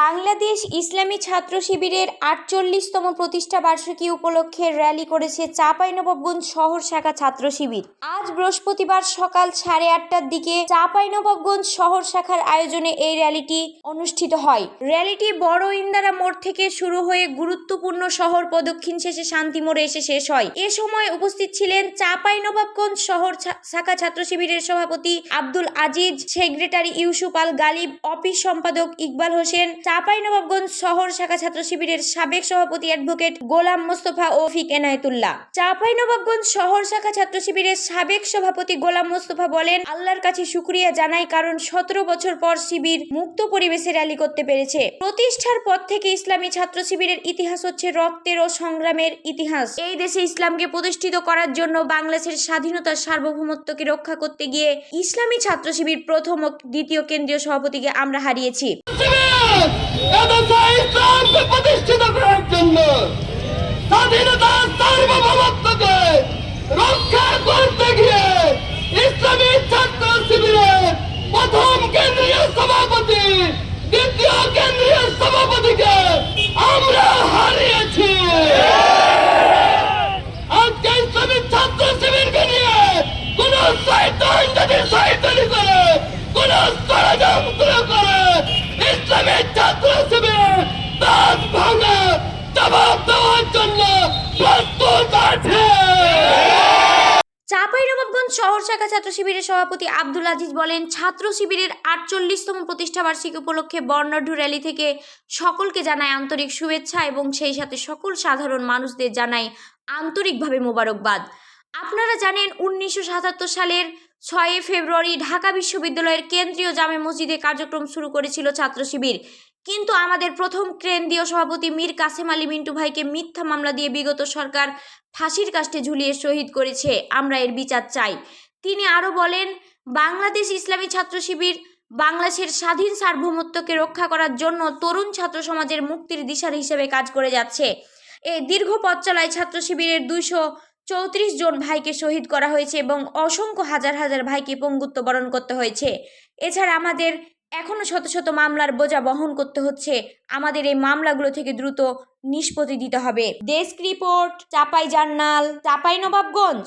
বাংলাদেশ ইসলামী ছাত্র শিবিরের আটচল্লিশতম প্রতিষ্ঠা বার্ষিকী উপলক্ষে র্যালি করেছে চাঁপাইনবাবগঞ্জ শহর শাখা ছাত্র শিবির। আজ বৃহস্পতিবার সকাল সাড়ে আটটার দিকে চাঁপাইনবাবগঞ্জ শহর শাখার আয়োজনে এই র্যালিটি অনুষ্ঠিত হয়। র্যালিটি বড় ইন্দারা মোড় থেকে শুরু হয়ে গুরুত্বপূর্ণ শহর প্রদক্ষিণ শেষে শান্তি মোড়ে এসে শেষ হয়। এ সময় উপস্থিত ছিলেন চাঁপাইনবাবগঞ্জ শহর শাখা ছাত্র শিবিরের সভাপতি আব্দুল আজিজ, সেক্রেটারি ইউসুফ আল গালিব, অফিস সম্পাদক ইকবাল হোসেন চাঁপাইনবাবগঞ্জ শহর শাখা ছাত্র শিবিরের সাবেক সভাপতি অ্যাডভোকেট গোলাম মোস্তফা ও ফিক এনায়েতুল্লাহ। চাঁপাইনবাবগঞ্জ শহর শাখা ছাত্র শিবিরের সাবেক সভাপতি গোলাম মোস্তফা বলেন, আল্লাহর কাছে শুক্রিয়া জানাই কারণ সতেরো বছর পর শিবির মুক্ত পরিবেশে র্যালি করতে পেরেছে। প্রতিষ্ঠার পর থেকে ইসলামী ছাত্র শিবিরের ইতিহাস হচ্ছে রক্তের ও সংগ্রামের ইতিহাস। এই দেশে ইসলামকে প্রতিষ্ঠিত করার জন্য বাংলাদেশের স্বাধীনতার সার্বভৌমত্বকে রক্ষা করতে গিয়ে ইসলামী ছাত্র শিবির প্রথম ও দ্বিতীয় কেন্দ্রীয় সভাপতিকে আমরা হারিয়েছি। এদেশে ইসলামকে প্রতিষ্ঠিত করার জন্য স্বাধীনতা সার্বভৌমত্বকে রক্ষা করতে গিয়ে ইসলামী ছাত্র শিবিরের প্রথম কেন্দ্রীয় সভাপতি, দ্বিতীয় কেন্দ্রীয় সভাপতিকে আমরা হারিয়েছি। আজকে ইসলামী ছাত্র শিবিরকে নিয়ে কোন শয়তান যদি শয়তানি করে, কোন ষড়যন্ত্র করে শহর শাখা ছাত্র শিবিরের সভাপতি আব্দুল আজিজ বলেন, ছাত্র শিবিরের আটচল্লিশতম প্রতিষ্ঠাবার্ষিকী উপলক্ষে বর্ণাঢ্য র্যালি থেকে সকলকে জানায় আন্তরিক শুভেচ্ছা এবং সেই সাথে সকল সাধারণ মানুষদের জানায় আন্তরিকভাবে মোবারকবাদ। আপনারা জানেন, উনিশশো সাতাত্তর সালের ছয়ই ফেব্রুয়ারি ঢাকা বিশ্ববিদ্যালয়ের কেন্দ্রীয় জামে মসজিদে কার্যক্রম শুরু করেছিল ছাত্র শিবির। কিন্তু আমাদের প্রথম কেন্দ্রীয় সভাপতি মীর কাসেম আলী মিন্টু ভাইকে মিথ্যা মামলা দিয়ে বিগত সরকার ফাঁসির কাষ্টে ঝুলিয়ে শহীদ করেছে। আমরা এর বিচার চাই। তিনি আরও বলেন, বাংলাদেশ ইসলামী ছাত্র শিবির বাংলাদেশের স্বাধীন সার্বভৌমত্বকে রক্ষা করার জন্য তরুণ ছাত্র সমাজের মুক্তির দিশার হিসেবে কাজ করে যাচ্ছে। এই দীর্ঘ পথ চলায় ছাত্র শিবিরের দুইশো চৌত্রিশ জন ভাইকে শহীদ করা হয়েছে এবং অসংখ্য হাজার হাজার ভাইকে পঙ্গুত্ব বরণ করতে হয়েছে। এছাড়া আমাদের এখনও শত শত মামলার বোঝা বহন করতে হচ্ছে। আমাদের এই মামলাগুলো থেকে দ্রুত নিষ্পত্তি দিতে হবে। Desk report, Chapai journal, Chapai Nawabganj.